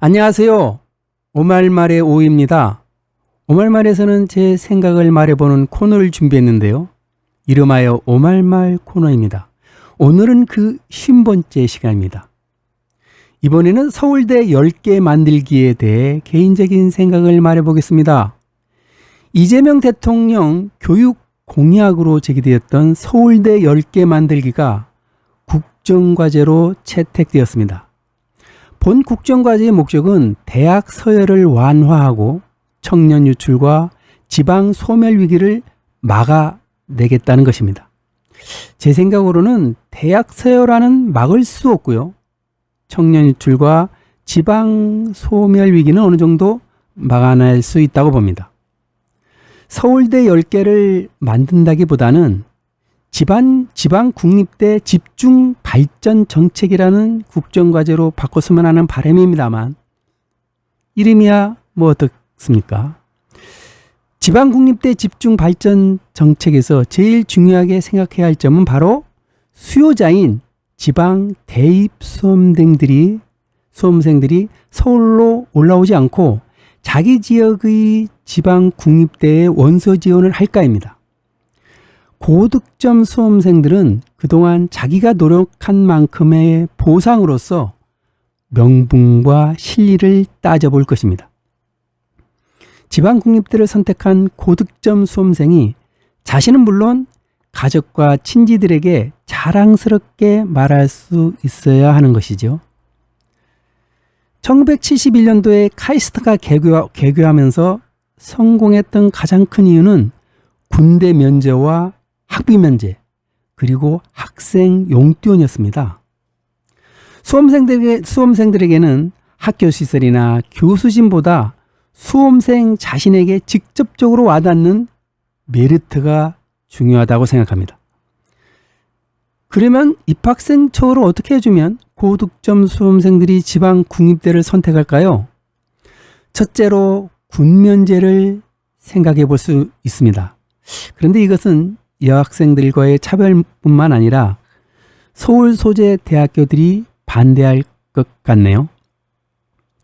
안녕하세요. 오말말의 오입니다. 오말말에서는 제 생각을 말해보는 코너를 준비했는데요. 이름하여 오말말 코너입니다. 오늘은 그 50번째 시간입니다. 이번에는 서울대 10개 만들기에 대해 개인적인 생각을 말해보겠습니다. 이재명 대통령 교육 공약으로 제기되었던 서울대 10개 만들기가 국정과제로 채택되었습니다. 본 국정과제의 목적은 대학 서열을 완화하고 청년 유출과 지방 소멸 위기를 막아내겠다는 것입니다. 제 생각으로는 대학 서열화는 막을 수 없고요. 청년 유출과 지방 소멸 위기는 어느 정도 막아낼 수 있다고 봅니다. 서울대 10개를 만든다기보다는 지방, 지방 국립대 집중 발전 정책이라는 국정 과제로 바꿨으면 하는 바람입니다만, 이름이야 뭐 어떻습니까? 지방 국립대 집중 발전 정책에서 제일 중요하게 생각해야 할 점은 바로 수요자인 지방 대입 수험생들이 수험생들이 서울로 올라오지 않고 자기 지역의 지방 국립대에 원서 지원을 할까입니다. 고득점 수험생들은 그동안 자기가 노력한 만큼의 보상으로서 명분과 실리를 따져볼 것입니다. 지방 국립대를 선택한 고득점 수험생이 자신은 물론 가족과 친지들에게 자랑스럽게 말할 수 있어야 하는 것이죠. 1971년도에 카이스트가 개교, 개교하면서 성공했던 가장 큰 이유는 군대 면제와 학비 면제 그리고 학생 용돈이었습니다. 수험생들에게, 수험생들에게는 학교 시설이나 교수진보다 수험생 자신에게 직접적으로 와닿는 메리트가 중요하다고 생각합니다. 그러면 입학생 초를 어떻게 해주면 고득점 수험생들이 지방 국립대를 선택할까요? 첫째로 군면제를 생각해 볼 수 있습니다. 그런데 이것은 여학생들과의 차별뿐만 아니라 서울 소재 대학교들이 반대할 것 같네요.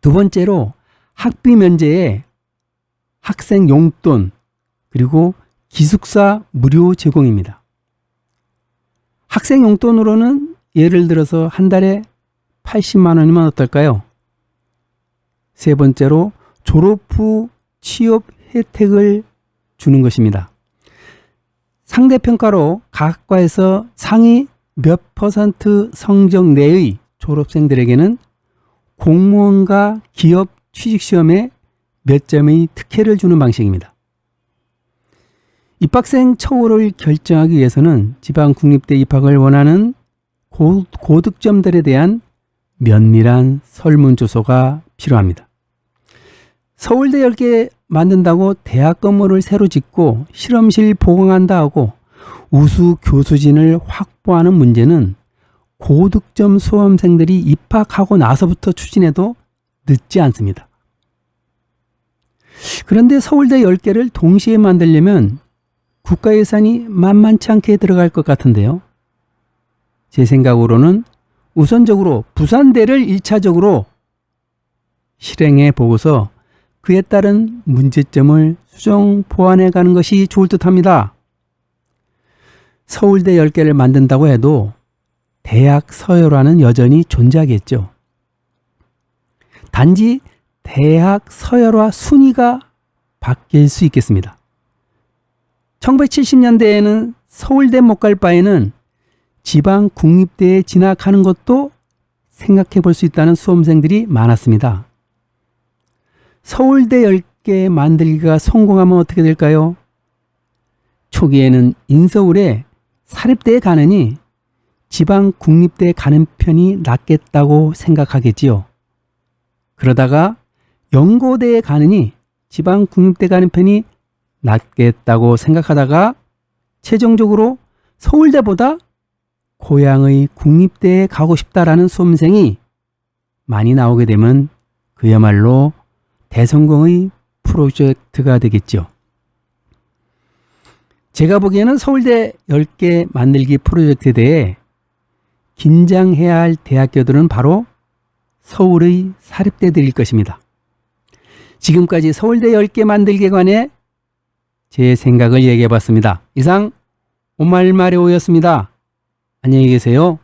두 번째로 학비 면제에 학생 용돈 그리고 기숙사 무료 제공입니다. 학생 용돈으로는 예를 들어서 한 달에 80만 원이면 어떨까요? 세 번째로 졸업 후 취업 혜택을 주는 것입니다. 상대평가로 각 학과에서 상위 몇 퍼센트 성적 내의 졸업생들에게는 공무원과 기업 취직시험에 몇 점의 특혜를 주는 방식입니다. 입학생 처우를 결정하기 위해서는 지방 국립대 입학을 원하는 고, 고득점들에 대한 면밀한 설문조사가 필요합니다. 서울대 10개 만든다고 대학 건물을 새로 짓고 실험실 보강한다 하고 우수 교수진을 확보하는 문제는 고득점 수험생들이 입학하고 나서부터 추진해도 늦지 않습니다. 그런데 서울대 10개를 동시에 만들려면 국가 예산이 만만치 않게 들어갈 것 같은데요. 제 생각으로는 우선적으로 부산대를 1차적으로 실행해 보고서 그에 따른 문제점을 수정 보완해 가는 것이 좋을 듯 합니다. 서울대 10개를 만든다고 해도 대학 서열화는 여전히 존재하겠죠. 단지 대학 서열화 순위가 바뀔 수 있겠습니다. 1970년대에는 서울대 못 갈 바에는 지방 국립대에 진학하는 것도 생각해 볼 수 있다는 수험생들이 많았습니다. 서울대 10개 만들기가 성공하면 어떻게 될까요? 초기에는 인서울에 사립대에 가느니 지방 국립대에 가는 편이 낫겠다고 생각하겠지요. 그러다가 연고대에 가느니 지방 국립대 가는 편이 낫겠다고 생각하다가 최종적으로 서울대보다 고향의 국립대에 가고 싶다라는 수험생이 많이 나오게 되면 그야말로 대성공의 프로젝트가 되겠죠. 제가 보기에는 서울대 10개 만들기 프로젝트에 대해 긴장해야 할 대학교들은 바로 서울의 사립대들일 것입니다. 지금까지 서울대 10개 만들기에 관해 제 생각을 얘기해 봤습니다. 이상 오말마리오였습니다. 안녕히 계세요.